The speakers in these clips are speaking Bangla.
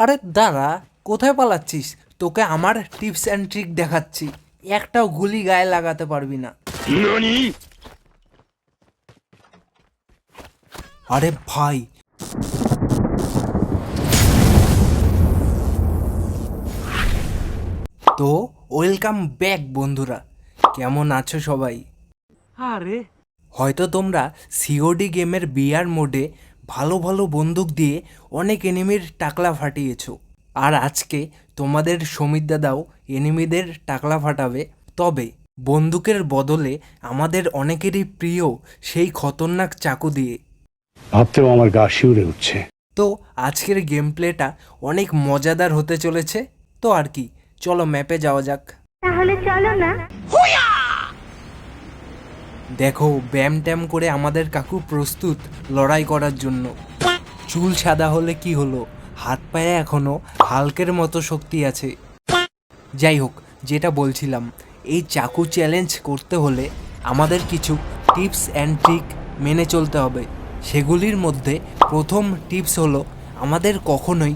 আরে দাঁড়া কোথায় পালাচ্ছিস? তোকে আমার টিপস অ্যান্ড ট্রিক দেখাচ্ছি। একটাও গুলি গায়ে লাগাতে পারবি না। আরে ভাই। তো ওয়েলকাম ব্যাক বন্ধুরা। কেমন আছো সবাই? আরে। হয়তো তোমরা সিওডি গেমের বিয়ার মোডে ভালো ভালো বন্দুক দিয়ে অনেক এনিমির টাকলা ফাটিয়েছ। আর আজকে তোমাদের সমীর দাদাও এনিমিদের টাকলা ফাটাবে। তবে বন্দুকের বদলে আমাদের অনেকেরই প্রিয় সেই খতরনাক চাকু দিয়ে। ভাবতেও আমার গা শিউরে উঠছে। তো আজকের গেম প্লেটা অনেক মজাদার হতে চলেছে। তো আর কি চলো ম্যাপে যাওয়া যাক। তাহলে চলো না। দেখো, ব্যায়াম ট্যাম করে আমাদের কাকু প্রস্তুত লড়াই করার জন্য। চুল সাদা হলে কি হলো? হাত পায়ে এখনও হালকের মতো শক্তি আছে। যাই হোক, যেটা বলছিলাম, এই চাকু চ্যালেঞ্জ করতে হলে আমাদের কিছু টিপস অ্যান্ড ট্রিক মেনে চলতে হবে। সেগুলির মধ্যে প্রথম টিপস হলো, আমাদের কখনোই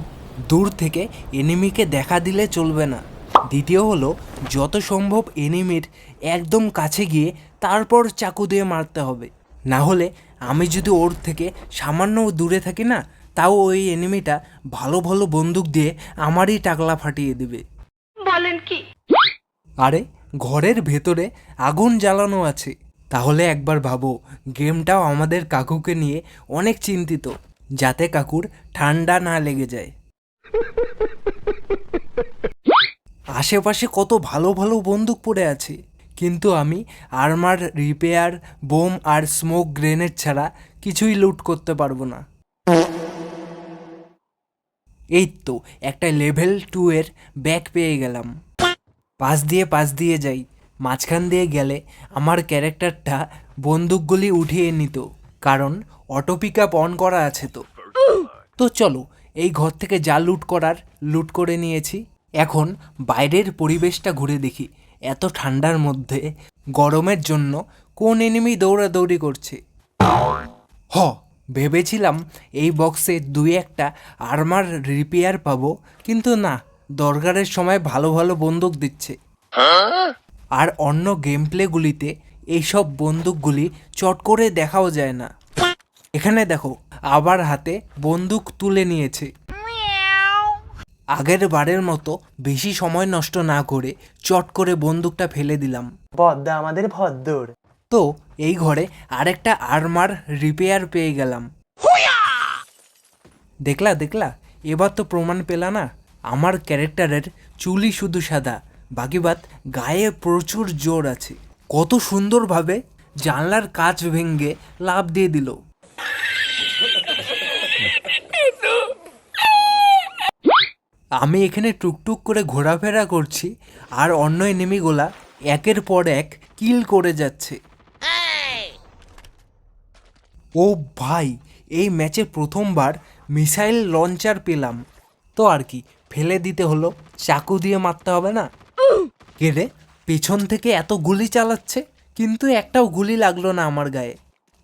দূর থেকে এনিমিকে দেখা দিলে চলবে না। দ্বিতীয় হলো যত সম্ভব এনিমির একদম কাছে গিয়ে তারপর চাকু দিয়ে মারতে হবে। না হলে আমি যদি ওর থেকে সামান্য দূরে থাকি না তাও ওই এনিমিটা ভালো ভালো বন্দুক দিয়ে আমারই টাকলা ফাটিয়ে দিবে। বলেন কি? আরে ঘরের ভেতরে আগুন জ্বালানো আছে। তাহলে একবার ভাবো গেমটাও আমাদের কাকুকে নিয়ে অনেক চিন্তিত যাতে কাকুর ঠান্ডা না লেগে যায়। আশেপাশে কত ভালো ভালো বন্দুক পড়ে আছে। কিন্তু আমি আর্মার, রিপেয়ার, বোম আর স্মোক গ্রেনেড ছাড়া কিছুই লুট করতে পারব না। এই তো একটা লেভেল টু এর ব্যাগ পেয়ে গেলাম। পাশ দিয়ে পাশ দিয়ে যাই, মাঝখান দিয়ে গেলে আমার ক্যারেক্টারটা বন্দুকগুলি উঠিয়ে নিত, কারণ অটো পিক আপ অন করা আছে তো। তো চলো, এই ঘর থেকে যা লুট করার, লুট করে নিয়েছি। এখন বাইরের পরিবেশটা ঘুরে দেখি। এত ঠান্ডার মধ্যে গরমের জন্য কোন এনিমি দৌড়াদৌড়ি করছে? হ, ভেবেছিলাম এই বক্সে দুই একটা আর্মার রিপেয়ার পাবো, কিন্তু না, দরকারের সময় ভালো ভালো বন্দুক দিচ্ছে। আর অন্য গেম প্লেগুলিতে এইসব বন্দুকগুলি চট করে দেখাও যায় না। এখানে দেখো, আবার হাতে বন্দুক তুলে নিয়েছে। আগের বারের মতো বেশি সময় নষ্ট না করে চট করে বন্দুকটা ফেলে দিলাম। বদ্দা আমাদের ভদ্দর। তো এই ঘরে আরেকটা আর্মার রিপেয়ার পেয়ে গেলাম। দেখলা দেখলা এবার তো প্রমাণ পেলা না আমার ক্যারেক্টারের চুলই শুধু সাদা বাকি বাদ গায়ে প্রচুর জোর আছে। কত সুন্দরভাবে জানলার কাচ ভেঙ্গে লাভ দিয়ে দিল। আমি এখানে টুকটুক করে ঘোরাফেরা করছি আর অন্য এনিমিগুলা একের পর এক কিল করে যাচ্ছে। ও ভাই, এই ম্যাচে প্রথমবার মিসাইল লঞ্চার পেলাম। তো আর কি, ফেলে দিতে হলো, চাকু দিয়ে মারতে হবে না? কে রে, পেছন থেকে এত গুলি চালাচ্ছে? কিন্তু একটাও গুলি লাগল না আমার গায়ে।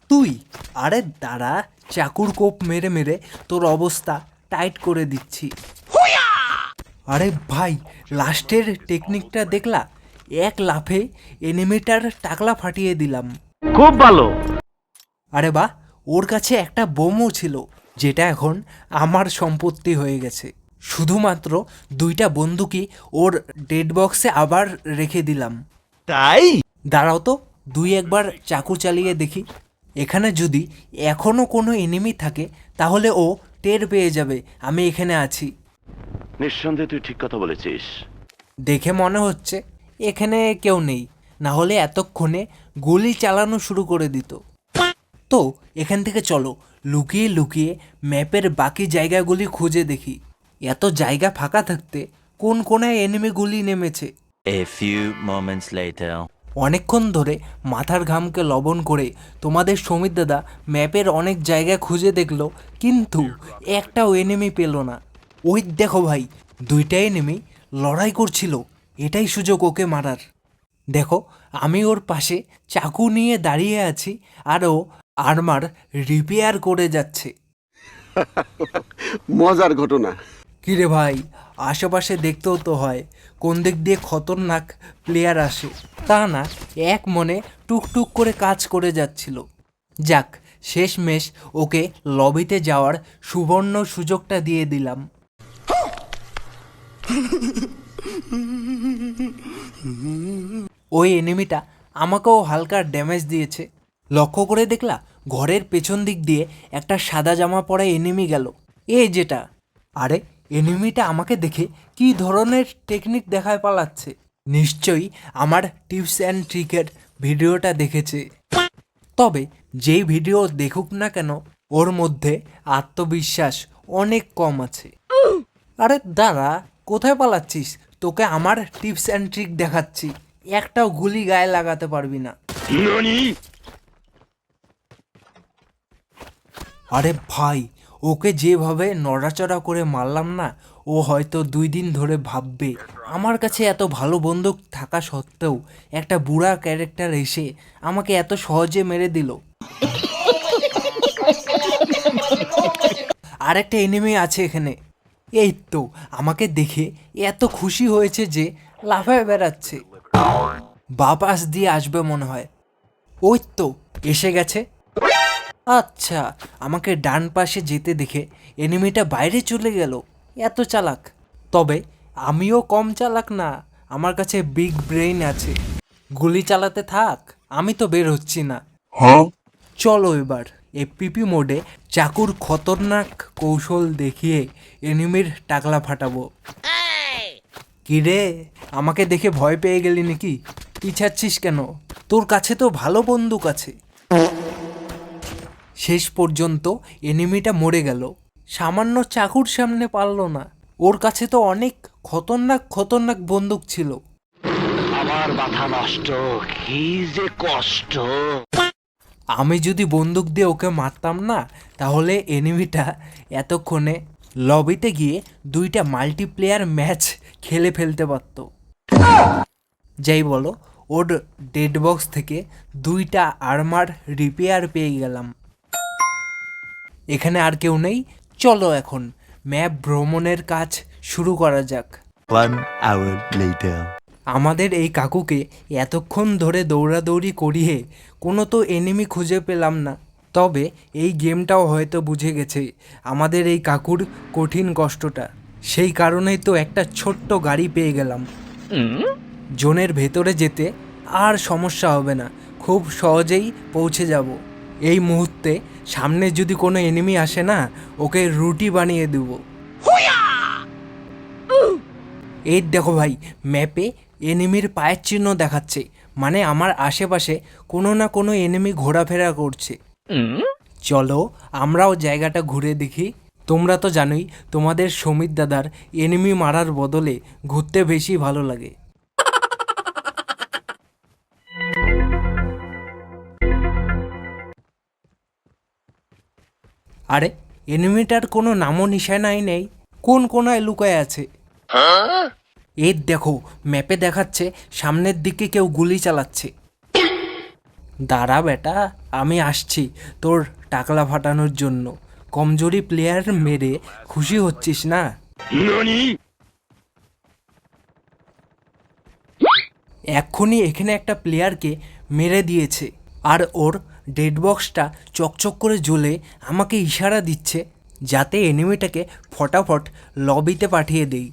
তুই? আরে দাঁড়া, চাকুর কোপ মেরে মেরে তোর অবস্থা টাইট করে দিচ্ছি। আরে ভাই লাস্টের টেকনিকটা দেখলা? এক লাফে এনিমিটার টাকলা ফাটিয়ে দিলাম। খুব ভালো। আরে বাহ ওর কাছে একটা বোমও ছিল যেটা এখন আমার সম্পত্তি হয়ে গেছে। শুধুমাত্র দুইটা বন্দুকই ওর ডেড বক্সে আবার রেখে দিলাম। তাই? দাঁড়াও তো দুই একবার চাকু চালিয়ে দেখি। এখানে যদি এখনও কোনো এনিমি থাকে তাহলে ও টের পেয়ে যাবে আমি এখানে আছি। নিঃসন্দেহে তুই ঠিক কথা বলেছিস। দেখে মনে হচ্ছে এখানে কেউ নেই। না হলে এতক্ষণে গুলি চালানো শুরু করে দিত। তো এখান থেকে চলো লুকিয়ে লুকিয়ে ম্যাপের বাকি জায়গাগুলি খুঁজে দেখি। এত জায়গা ফাঁকা থাকতে কোন কোনায় এনিমি গুলি নেমেছে? A few moments later. অনেকক্ষণ ধরে মাথার ঘামকে লবণ করে তোমাদের সমিত দাদা ম্যাপের অনেক জায়গা খুঁজে দেখল কিন্তু একটাও এনিমি পেল না। ওই দেখো ভাই দুইটাই নেমে লড়াই করছিল এটাই সুযোগ ওকে মারার। দেখো আমি ওর পাশে চাকু নিয়ে দাঁড়িয়ে আছি আর ও আর্মার রিপেয়ার করে যাচ্ছে। মজার ঘটনা। কিরে ভাই আশেপাশে দেখতেও তো হয় কোন দিক দিয়ে খতরনাক প্লেয়ার আসে। তা না এক মনে টুকটুক করে কাজ করে যাচ্ছিল। যাক শেষমেশ ওকে লবিতে যাওয়ার সুবর্ণ সুযোগটা দিয়ে দিলাম। ওই এনিমিটা আমাকেও হালকা ড্যামেজ দিয়েছে। লক্ষ্য করে দেখলা, ঘরের পেছন দিক দিয়ে একটা সাদা জামা পরা এনিমি গেল। এ যেটা। আরে, এনিমিটা আমাকে দেখে কি ধরনের টেকনিক দেখায় পালাচ্ছে? নিশ্চয়ই আমার টিপস অ্যান্ড ট্রিকের ভিডিওটা দেখেছে। তবে যেই ভিডিও দেখুক না কেন, ওর মধ্যে আত্মবিশ্বাস অনেক কম আছে। আরে, দাঁড়া। কোথায় পালাচ্ছিস? তোকে আমার টিপস অ্যান্ড ট্রিক দেখাচ্ছি। একটাও গুলি গায়ে লাগাতে পারবি না। আরে ভাই ওকে যেভাবে নড়াচড়া করে মারলাম না ও হয়তো দুই দিন ধরে ভাববে আমার কাছে এত ভালো বন্দুক থাকা সত্ত্বেও একটা বুড়া ক্যারেক্টার এসে আমাকে এত সহজে মেরে দিল। আরেকটা এনিমি আছে এখানে। এই তো আমাকে দেখে এত খুশি হয়েছে যে লাফায় বেড়াচ্ছে। বাপাস দিয়ে আসবে মনে হয়। ওই তো এসে গেছে। আচ্ছা আমাকে ডান পাশে যেতে দেখে এনিমিটা বাইরে চলে গেল। এত চালাক। তবে আমিও কম চালাক না আমার কাছে বিগ ব্রেইন আছে। গুলি চালাতে থাক আমি তো বের হচ্ছি না। চলো এবার। এই পিপি মোডে চাকুর খতরনাক কৌশল দেখিয়ে এনিমির টাকলা ফাটাবো। কিরে, আমাকে দেখে ভয় পেয়ে গেলি নাকি? পিছাচ্ছিস কেন? তোর কাছে তো ভালো বন্দুক আছে। শেষ পর্যন্ত এনিমিটা মরে গেল। সামান্য চাকুর সামনে পারল না। ওর কাছে তো অনেক খতরনাক খতরনাক বন্দুক ছিল। আমার মাথা নষ্ট, কি যে কষ্ট। আমি যদি বন্দুক দিয়ে ওকে মারতাম না, তাহলে এনিমিটা এতক্ষণে লবিতে গিয়ে দুইটা মাল্টিপ্লেয়ার ম্যাচ খেলে ফেলতে পারত। যাই বলো, ওর ডেড বক্স থেকে দুইটা আর্মার রিপেয়ার পেয়ে গেলাম। এখানে আর কেউ নেই, চলো এখন ম্যাপ ভ্রমণের কাজ শুরু করা যাক. আমাদের এই কাকুকে এতক্ষণ ধরে দৌড়াদৌড়ি করিয়ে কোনো তো এনিমি খুঁজে পেলাম না। তবে এই গেমটাও হয়তো বুঝে গেছে আমাদের এই কাকুর কঠিন কষ্টটা। সেই কারণেই তো একটা ছোট্ট গাড়ি পেয়ে গেলাম। জোনের ভেতরে যেতে আর সমস্যা হবে না খুব সহজেই পৌঁছে যাব। এই মুহূর্তে সামনে যদি কোনো এনিমি আসে না ওকে রুটি বানিয়ে দেবো। এই দেখো ভাই ম্যাপে এনিমির পায়ের চিহ্ন দেখাচ্ছে মানে আমার আশেপাশে কোনো না কোনো এনিমি ঘোরাফেরা করছে। চলো আমরাও জায়গাটা ঘুরে দেখি। তোমরা তো জানোই তোমাদের সমীর দাদার এনিমি মারার বদলে ঘুরতে বেশি ভালো লাগে। আরে এনিমিটার কোনো নামও নিশানাই নেই। কোন কোনায় লুকায় আছে? এই দেখো ম্যাপে দেখাচ্ছে সামনের দিকে কেউ গুলি চালাচ্ছে। দাঁড়া বেটা আমি আসছি তোর টাকলা ফাটানোর জন্য। কমজোরি প্লেয়ার মেরে খুশি হচ্ছিস না? এক্ষুনি এখানে একটা প্লেয়ারকে মেরে দিয়েছে আর ওর ডেড বক্সটা চকচক করে জ্বলে আমাকে ইশারা দিচ্ছে যাতে এনিমিটাকে ফটাফট লবিতে পাঠিয়ে দেই।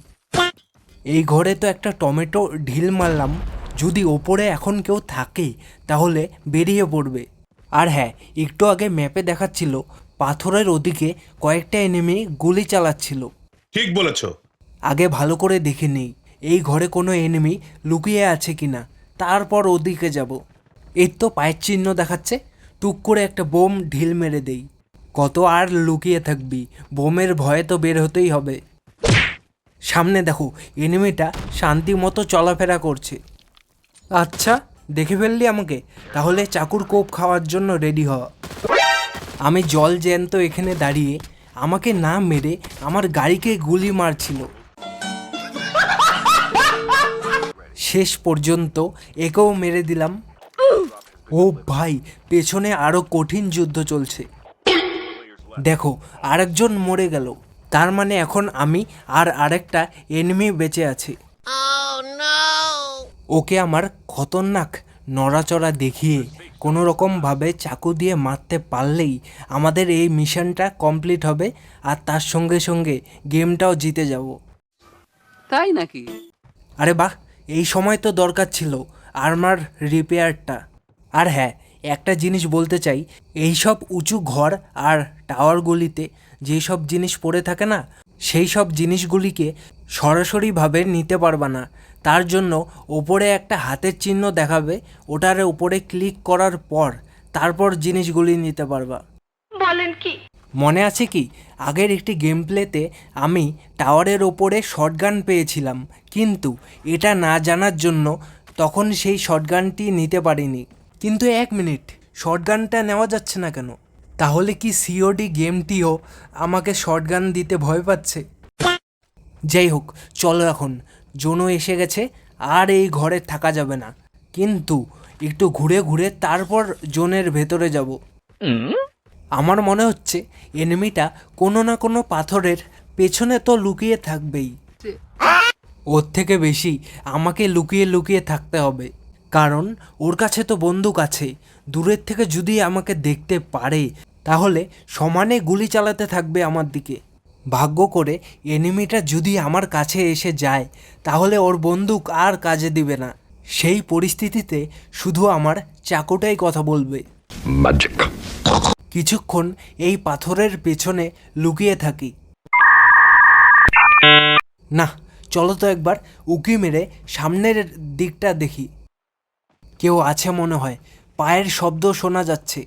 এই ঘরে তো একটা টমেটো ঢিল মারলাম। যদি ওপরে এখন কেউ থাকে তাহলে বেরিয়ে পড়বে। আর হ্যাঁ একটু আগে ম্যাপে দেখাচ্ছিল পাথরের ওদিকে কয়েকটা এনেমি গুলি চালাচ্ছিল। ঠিক বলেছ। আগে ভালো করে দেখে নেই এই ঘরে কোনো এনেমি লুকিয়ে আছে কিনা তারপর ওদিকে যাব। এর তো পায়ের চিহ্ন দেখাচ্ছে টুক করে একটা বোম ঢিল মেরে দেই। কত আর লুকিয়ে থাকবি বোমের ভয়ে তো বের হতেই হবে। সামনে দেখো, এনিমিটা শান্তি মতো চলাফেরা করছে। আচ্ছা দেখে ফেললি আমাকে? তাহলে চাকুর কোপ খাওয়ার জন্য রেডি হ। আমি জল জ্যান্ত এখানে দাঁড়িয়ে আমাকে না মেরে আমার গাড়িকে গুলি মারছিল। শেষ পর্যন্ত একেও মেরে দিলাম। ও ভাই, পেছনে আরও কঠিন যুদ্ধ চলছে। দেখো, আরেকজন মরে গেল। তার মানে এখন আমি আর আরেকটা এনিমি বেঁচে আছি। ওকে আমার খতরনাক নড়াচড়া দেখিয়ে কোনো রকমভাবে চাকু দিয়ে মারতে পারলেই আমাদের এই মিশনটা কমপ্লিট হবে আর তার সঙ্গে সঙ্গে গেমটাও জিতে যাব। তাই নাকি? আরে বাহ এই সময় তো দরকার ছিল আর্মার রিপেয়ারটা আর হ্যাঁ একটা জিনিস বলতে চাই এই সব উঁচু ঘর আর টাওয়ারগুলিতে যেসব জিনিস পড়ে থাকে না সেই সব জিনিসগুলিকে সরাসরিভাবে নিতে পারবা না। তার জন্য ওপরে একটা হাতের চিহ্ন দেখাবে ওটার উপরে ক্লিক করার পর তারপর জিনিসগুলি নিতে পারবা। বলেন কি? মনে আছে কি? আগের একটি গেম প্লেতে আমি টাওয়ারের ওপরে শটগান পেয়েছিলাম কিন্তু এটা না জানার জন্য তখন সেই শটগানটি নিতে পারিনি। কিন্তু এক মিনিট শটগানটা নেওয়া যাচ্ছে না কেন? তাহলে কি সিওডি গেমটিও আমাকে শটগান দিতে ভয় পাচ্ছে? যাই হোক, চলো এখন। জোনও এসে গেছে, আর এই ঘরে থাকা যাবে না। কিন্তু একটু ঘুরে ঘুরে তারপর জোনের ভেতরে যাব। আমার মনে হচ্ছে এনিমিটা কোনো না কোনো পাথরের পেছনে তো লুকিয়ে থাকবেই। ওর থেকে বেশি আমাকে লুকিয়ে লুকিয়ে থাকতে হবে। কারণ ওর কাছে তো বন্দুক আছে। দূরের থেকে যদি আমাকে দেখতে পারে তাহলে সমানে গুলি চালাতে থাকবে আমার দিকে। ভাগ্য করে এনিমিটা যদি আমার কাছে এসে যায় তাহলে ওর বন্দুক আর কাজে দিবে না। সেই পরিস্থিতিতে শুধু আমার চাকুটাই কথা বলবে। কিছুক্ষণ এই পাথরের পেছনে লুকিয়ে থাকি। না চলো তো একবার উকি মেরে সামনের দিকটা দেখি। কেউ আছে মনে হয় পায়ের শব্দ শোনা যাচ্ছে।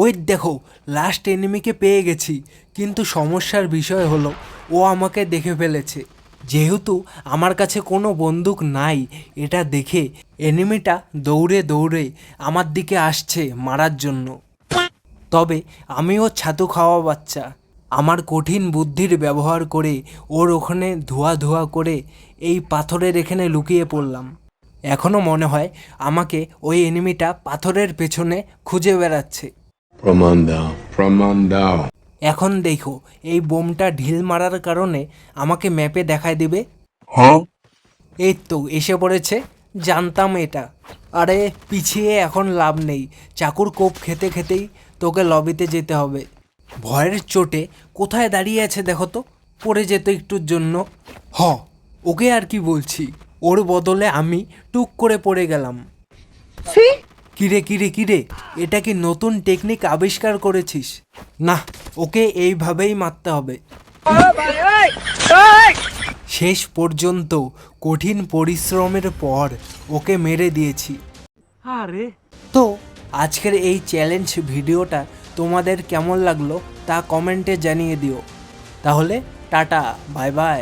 ওই দেখো লাস্ট এনিমিকে পেয়ে গেছি। কিন্তু সমস্যার বিষয় হলো, ও আমাকে দেখে ফেলেছে। যেহেতু আমার কাছে কোনো বন্দুক নাই, এটা দেখে এনিমিটা দৌড়ে দৌড়ে আমার দিকে আসছে মারার জন্য। তবে আমিও ছাতু খাওয়া বাচ্চা। আমার কঠিন বুদ্ধির ব্যবহার করে ওর ওখানে ধোয়া ধোয়া করে এই পাথরের এখানে লুকিয়ে পড়লাম। এখনও মনে হয় আমাকে ওই এনিমিটা পাথরের পেছনে খুঁজে বেড়াচ্ছে। প্রমাণ দাও প্রমাণ দাও এখন দেখো এই বোমটা ঢিল মারার কারণে আমাকে ম্যাপে দেখায় দিবে। এই তো এসে পড়েছে। জানতাম এটা। আরে পিছিয়ে এখন লাভ নেই। চাকুর কোপ খেতে খেতেই তোকে লবিতে যেতে হবে। ভয়ের চোটে কোথায় দাঁড়িয়ে আছে দেখো তো? পড়ে যেত একটুর জন্য। হ ওকে আর কি বলছি? ওর বদলে আমি টুক করে পড়ে গেলাম। কিরে কিরে কিরে? এটা কি নতুন টেকনিক আবিষ্কার করেছিস? না ওকে এইভাবেই মারতে হবে। শেষ পর্যন্ত কঠিন পরিশ্রমের পর ওকে মেরে দিয়েছি। আরে। তো আজকের এই চ্যালেঞ্জ ভিডিওটা তোমাদের কেমন লাগল তা কমেন্টে জানিয়ে দিও। তাহলে টাটা বাই বাই